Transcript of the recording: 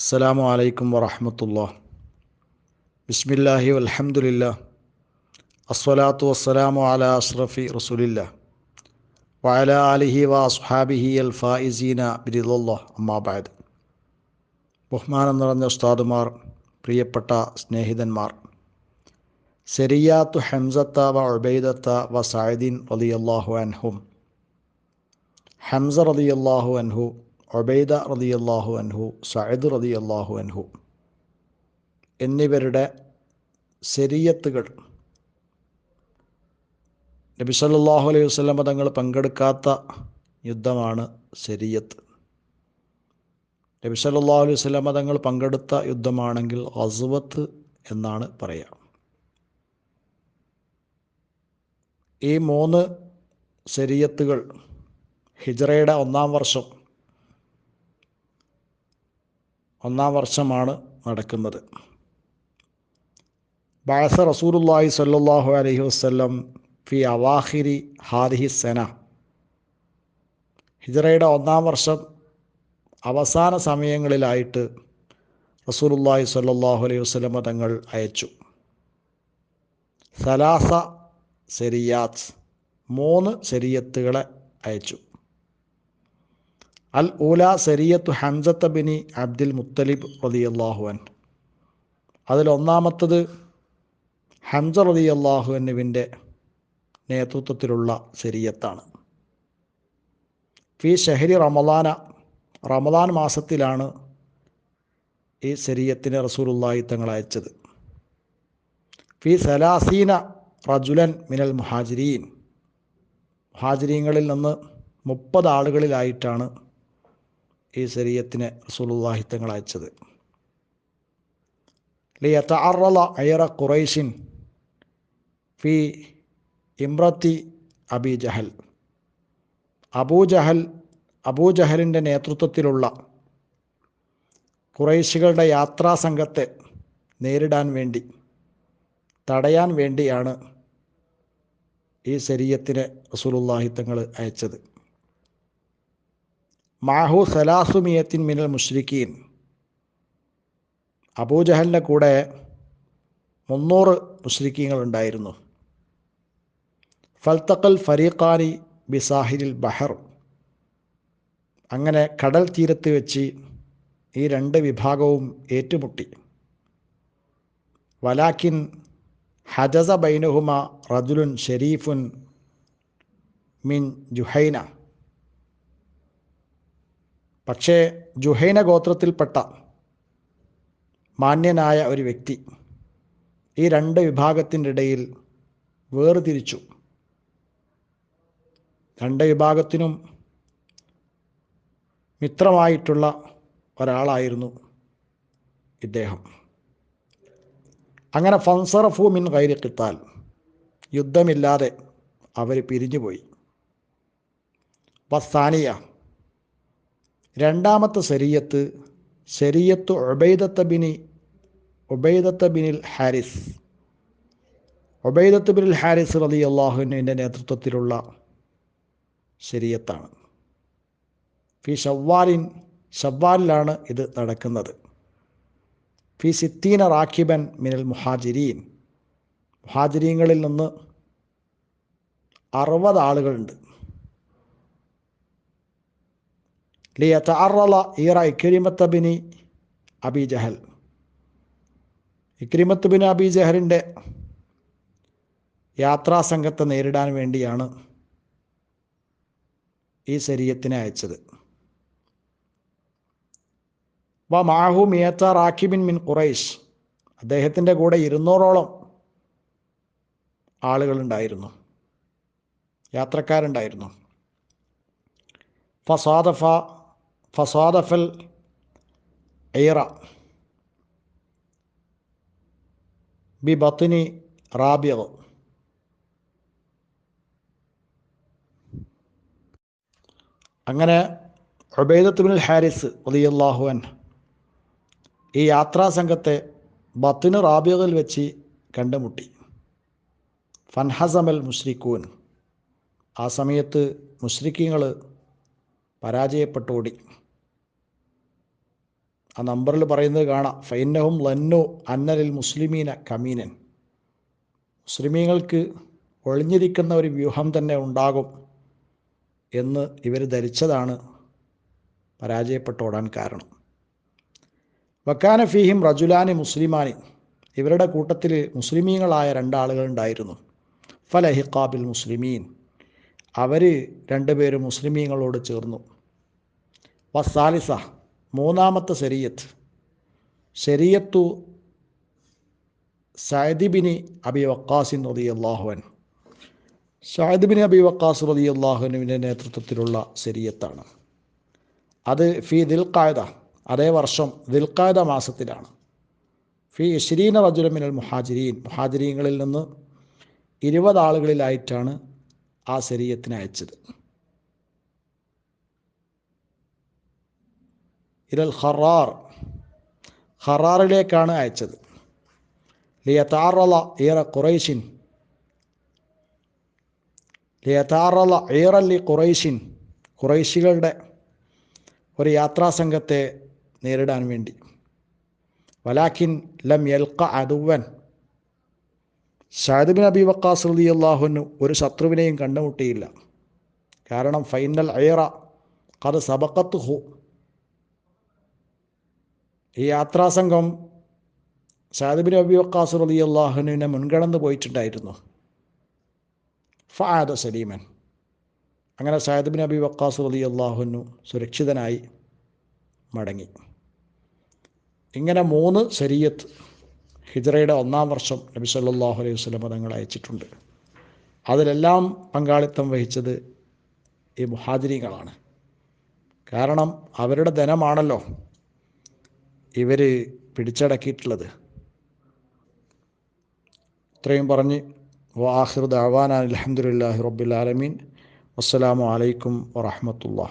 അസ്സലാമു അലൈക്കും വറഹമത്തുള്ള ബിസ്മില്ലാഹി വൽഹംദുലില്ല അസ്വലാത്തു വസ്സലാമു അല അഷ്റഫി റസൂലില്ല വഅല ആലിഹി വ അസ്ഹാബിഹി അൽ ഫായിസീന ബിരിദുല്ലാ അമ്മാബാദ് ബഹുമാനം നിറഞ്ഞ ഉസ്താദുമാർ പ്രിയപ്പെട്ട സ്നേഹിതന്മാർ സെരിയാത്തു ഹംസത്ത വ ഉബൈദത്ത വ സഅദീൻ റളിയല്ലാഹു അൻഹും ഹംസ റളിയല്ലാഹു അൻഹു ഒബൈദ റളിയല്ലാഹു അൻഹു സഅദ് റളിയല്ലാഹു അൻഹു എന്നിവരുടെ ശരീയത്തുകൾ. നബി സല്ലല്ലാഹു അലൈഹി വസ്ലം തങ്ങൾ പങ്കെടുക്കാത്ത യുദ്ധമാണ് ശരീയത്ത്. നബി സല്ലല്ലാഹു അലൈഹി വസ്ലം തങ്ങൾ പങ്കെടുത്ത യുദ്ധമാണെങ്കിൽ അസുവത്ത് എന്നാണ് പറയുക ഈ മൂന്ന് ശരീയത്തുകൾ ഹിജറയുടെ ഒന്നാം വർഷം ഒന്നാം വർഷമാണ് നടക്കുന്നത്. ബാസ റസൂലുല്ലാഹി സല്ലാഹു അലഹി വസ്ല്ലം ഫി അവാഹിരി ഹാദിഹി സെന. ഹിജറയുടെ ഒന്നാം വർഷം അവസാന സമയങ്ങളിലായിട്ട് റസൂലുല്ലാഹി സല്ലാഹു അലൈഹി വസ്ലമ തങ്ങൾ അയച്ചു. സലാസ സെരിയാത്ത് മൂന്ന് ശരീയത്തുകളെ അയച്ചു. അൽ ഊല സരിയത്ത് ഹംസത്ത് ബിനി അബ്ദുൽ മുത്തലിബ് റതി അൻ അതിലൊന്നാമത്തത് ഹംസ റതി അനുവിന്റെ നേതൃത്വത്തിലുള്ള ശരീയത്താണ് ഫി ഷഹരി റമദാന റമദാൻ മാസത്തിലാണ് ഈ ശരീരത്തിന് റസൂലുള്ളാഹി തങ്ങൾ അയച്ചത്. ഫി സലാസീന റജുലൻ മിനൽ മുഹാജിരീൻ. മുഹാജിരീങ്ങളിൽ നിന്ന് മുപ്പത് ആളുകളിലായിട്ടാണ് ഈ ശരീരത്തിന് റസൂലുള്ളാഹി തങ്ങൾ അയച്ചത്. ലിയത്തഅറള അയറ ഖുറൈഷിൻ ഫി ഇമ്രത്തി അബി ജഹൽ. അബൂജഹൽ അബൂജഹലിന്റെ നേതൃത്വത്തിലുള്ള കുറൈശികളുടെ യാത്രാ സംഘത്തെ നേരിടാൻ വേണ്ടി തടയാൻ വേണ്ടിയാണ് ഈ ശരീരത്തിന് റസൂലുള്ളാഹി തങ്ങൾ അയച്ചത്. മാഹു സലാസുമിയത്തിൻ മിനൽ മുഷ്രിഖീൻ അബൂജഹലിന്റെ കൂടെ മുന്നൂറ് മുഷ്രിഖീങ്ങൾ ഉണ്ടായിരുന്നു ഫൽത്തക്കൽ ഫരീഖാനി ബിസാഹിരിൽ ബഹർ. അങ്ങനെ കടൽ തീരത്ത് വെച്ച് ഈ രണ്ട് വിഭാഗവും ഏറ്റുമുട്ടി. വലാക്കിൻ ഹജസ ബൈനഹുമ റജുലുൻ ഷെരീഫുൻ മിൻ ജുഹൈന. പക്ഷേ ജുഹൈന ഗോത്രത്തിൽപ്പെട്ട മാന്യനായ ഒരു വ്യക്തി ഈ രണ്ട് വിഭാഗത്തിന്റെ ഇടയിൽ വേർതിരിച്ചു. രണ്ട് വിഭാഗത്തിനും മിത്രമായിട്ടുള്ള ഒരാളായിരുന്നു ഇദ്ദേഹം. അങ്ങനെ ഫൻസറഫു മിൻ ഗൈരി കിത്താൽ യുദ്ധമില്ലാതെ അവർ പിരിഞ്ഞുപോയി. വസ്താനിയ രണ്ടാമത്തെ ശരീയത്ത് ശരീയത്ത് ഒബൈദത്ത ബിനി ഒബൈദത്ത ബിനിൽ ഹാരിസ്. ഒബൈദത്ത് ബിനിൽ ഹാരിസ് റലി അള്ളാഹുവിന്റെ നേതൃത്വത്തിലുള്ള ശരീയത്താണ്. ഫി ഷവ്വാലിൻ ഷവ്വാലിലാണ് ഇത് നടക്കുന്നത്. ഫി സിത്തീന റാഖിബൻ മിനൽ മുഹാജിരീൻ. മുഹാജിരീങ്ങളിൽ നിന്ന് അറുപത് ആളുകളുണ്ട്. ലിയത്തറള ഈറ Ikrimah bin Abi Jahl Ikrimah bin Abi ജഹലിന്റെ യാത്രാസംഘത്തെ നേരിടാൻ വേണ്ടിയാണ് ഈ ശരീരത്തിനെ അയച്ചത്. വ മാഹു മിയത്ത റാഖിബിൻ മിൻ ഖുറൈഷ് അദ്ദേഹത്തിന്റെ കൂടെ ഇരുന്നൂറോളം ആളുകളുണ്ടായിരുന്നു. യാത്രക്കാരുണ്ടായിരുന്നു. ഫസാദഫ ഫസാദഫൽ ഐറ ബത്തിനി റാബിയ അങ്ങനെ ഒബൈദത്തുബിൻ ഹാരിസ് അലിയല്ലാഹുവൻ ഈ യാത്രാ സംഘത്തെ ബത്തിന് റാബിയയിൽ വെച്ച് കണ്ടുമുട്ടി. ഫൻഹസമൽ മുഷ്രിഖൂൻ ആ സമയത്ത് മുഷ്രിഖീങ്ങൾ പരാജയപ്പെട്ടോടി. ആ നമ്പറിൽ പറയുന്നത് കാണാം. ഫൈനഹും ലന്നു അന്നലിൽ മുസ്ലിമീന കമീനൻ. മുസ്ലിമീങ്ങൾക്ക് ഒളിഞ്ഞിരിക്കുന്ന ഒരു വ്യൂഹം തന്നെ ഉണ്ടാകും എന്ന് ഇവർ ധരിച്ചതാണ് പരാജയപ്പെട്ടോടാൻ കാരണം. വക്കാന ഫീഹിം റജുലാനി മുസ്ലിമാനി. ഇവരുടെ കൂട്ടത്തിൽ മുസ്ലിമീങ്ങളായ രണ്ടാളുകൾ ഉണ്ടായിരുന്നു. ഫലഹിഖാബിൽ മുസ്ലിമീൻ. അവർ രണ്ടുപേരും മുസ്ലിമീങ്ങളോട് ചേർന്നു. വസാലിസ മൂന്നാമത്തെ ശരീയത്ത് ശരീയത്തു സയദിബിനി അബി വക്കാസിൻ റതി അള്ളാഹുവൻ സയദിബിനി അബി വക്കാസ് റതി അള്ളാഹുവിന്റെ നേതൃത്വത്തിലുള്ള ശരീയത്താണ് അത് ഫി ദിൽഖായത അതേ വർഷം ദിൽഖായത മാസത്തിലാണ്. ഫി ഇഷ്രീന റജുലമിനൽ മുഹാജിരീൻ മുഹാജിരീങ്ങളിൽ നിന്ന് ഇരുപത് ആളുകളിലായിട്ടാണ് ആ ശരീരത്തിന് അയച്ചത്. ഇരൽ ഖറാർ. ഖറാറിലേക്കാണ് അയച്ചത്. ലിയത്താറല ഈറ ഖുറൈഷിൻ ലിയത്താറല ഈറല്ലി ഖുറൈഷിൻ ഖുറൈശികളുടെ ഒരു യാത്രാസംഘത്തെ നേരിടാൻ വേണ്ടി. വലാഖിൻ ലം യൽക്ക അതുവൻ ഷാദിബിൻ അബി വക്കാസ് റലി അള്ളാഹുവിന് ഒരു ശത്രുവിനെയും കണ്ടുമുട്ടിയില്ല. കാരണം ഫൈനൽ അയറ കത് സബക്കത്ത് ഹു ഈ യാത്രാസംഘം സാദിബിൻ അബി വക്കാസ് അലി അള്ളാഹുനുവിനെ മുൻകടന്ന് പോയിട്ടുണ്ടായിരുന്നു. ഫാദ സലീമൻ. അങ്ങനെ സാദിബിൻ അബി വക്കാസ് അലി അള്ളാഹുനു സുരക്ഷിതനായി മടങ്ങി. ഇങ്ങനെ മൂന്ന് ശരീയത്ത് ഹിജറയുടെ ഒന്നാം വർഷം നബി സല്ലാഹു അലൈഹി വസ്ലം തങ്ങൾ അയച്ചിട്ടുണ്ട്. അതിലെല്ലാം പങ്കാളിത്തം വഹിച്ചത് ഈ മുഹാദിനികളാണ് കാരണം അവരുടെ ധനമാണല്ലോ. ഇവർ പിടിച്ചടക്കിയിട്ടുള്ളത്. ഇത്രയും പറഞ്ഞ് വാഹിർ ദാവാൻ അലഹമുല്ലാഹി റബ്ബുലാലമീൻ അസ്സലാമു അലൈക്കും വറഹമത്തുള്ള